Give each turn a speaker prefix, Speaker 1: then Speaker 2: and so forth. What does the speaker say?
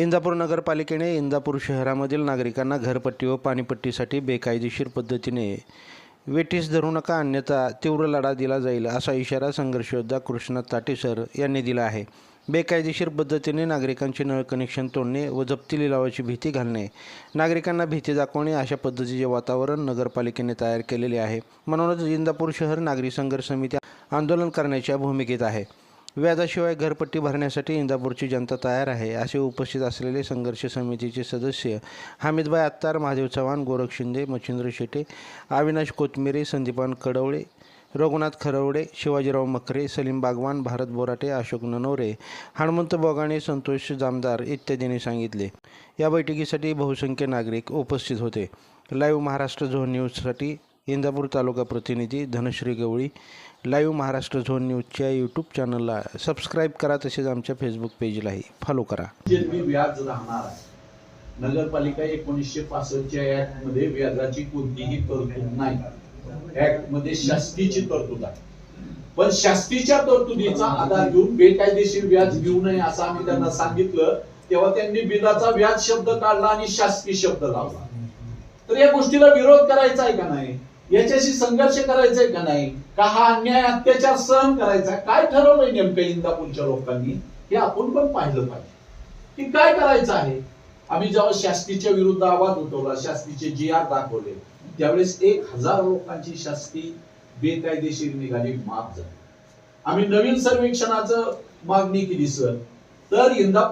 Speaker 1: इंदापूर नगरपालिकेने इंदापूर शहरामधील नागरिकांना घरपट्टी व पाणीपट्टीसाठी बेकायदेशीर पद्धतीने वेठीस धरू नका अन्यथा तीव्र लढा दिला जाईल असा इशारा संघर्षयोद्धा कृष्णा ताटेसर यांनी दिला आहे. बेकायदेशीर पद्धतीने नागरिकांचे नळ कनेक्शन तोडणे व जप्ती लिलावाची भीती घालणे नागरिकांना भीती दाखवणे अशा पद्धतीचे वातावरण नगरपालिकेने तयार केलेले आहे. म्हणूनच इंदापूर शहर नागरी संघर्ष समिती आंदोलन करण्याच्या भूमिकेत आहे. व्याजाशिवाय घरपट्टी भरण्यासाठी इंदापूरची जनता तयार आहे असे उपस्थित असलेले संघर्ष समितीचे सदस्य हामिदभाई अत्तार महादेव चव्हाण गोरख शिंदे मच्छिंद्र शेटे अविनाश कोथमिरे संदीपान कडवळे रघुनाथ खरवडे शिवाजीराव मकरे सलीम बागवान भारत बोराटे अशोक ननोरे हनुमंत बोगाणे संतोष जामदार इत्यादींनी सांगितले. या बैठकीसाठी बहुसंख्य नागरिक उपस्थित होते. लाईव्ह महाराष्ट्र झोन न्यूजसाठी इंदापूर तालुका प्रतिनिधी धनश्री गवळी. लाईव्ह महाराष्ट्र झोन न्यूजच्या यूट्यूब चॅनलला सबस्क्राईब करा तसेच आमच्या फेसबुक पेजलाही फॉलो करा.
Speaker 2: व्याज राहणार आहे. नगरपालिका एकोणीसशे पासष्टच्या ऍक्टमध्ये व्याजाची कोणतीही तरतूद नाही. ऍक्टमध्ये शास्तीची तरतूद आहे. पण शास्तीच्या तरतुदीचा आधार घेऊन बेकायदेशीर व्याज घेऊ नये असं आम्ही त्यांना सांगितलं तेव्हा त्यांनी बिलाचा व्याज शब्द काढला आणि शासकीय शब्द लावला. तर या गोष्टीला विरोध करायचा आहे का नाही? याच्याशी संघर्ष करायचा आहे का नाही? का हा अन्याय अत्याचार सहन करायचा? काय ठरवलंय नेमकं इंदापूरच्या लोकांनी? हे आपण पण पाहिलं पाहिजे. की काय करायचं आहे? आम्ही जेव्हा शास्तीच्या विरुद्ध आवाज उठवला शास्तीचे जी आर दाखवले त्यावेळेस एक हजार लोकांची शास्ती बेकायदेशीर निघाली माफ झाली. आम्ही नवीन सर्वेक्षणाचं मागणी केली सर. तर इंदापूर